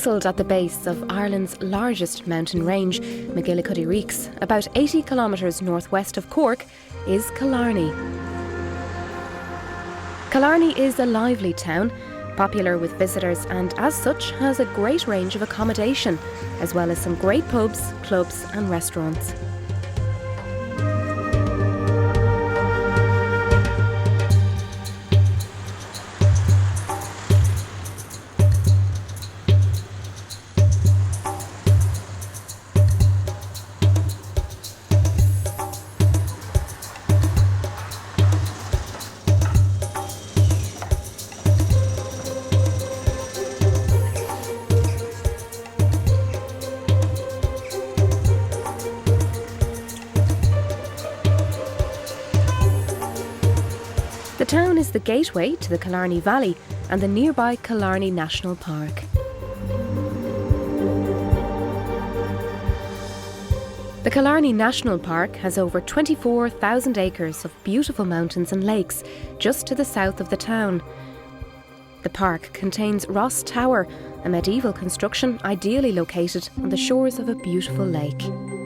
Nestled at the base of Ireland's largest mountain range, McGillicuddy Reeks, about 80 kilometres northwest of Cork, is Killarney. Killarney is a lively town, popular with visitors, and as such has a great range of accommodation, as well as some great pubs, clubs, and restaurants. Town is the gateway to the Killarney Valley and the nearby Killarney National Park. The Killarney National Park has over 24,000 acres of beautiful mountains and lakes just to the south of the town. The park contains Ross Tower, a medieval construction ideally located on the shores of a beautiful lake.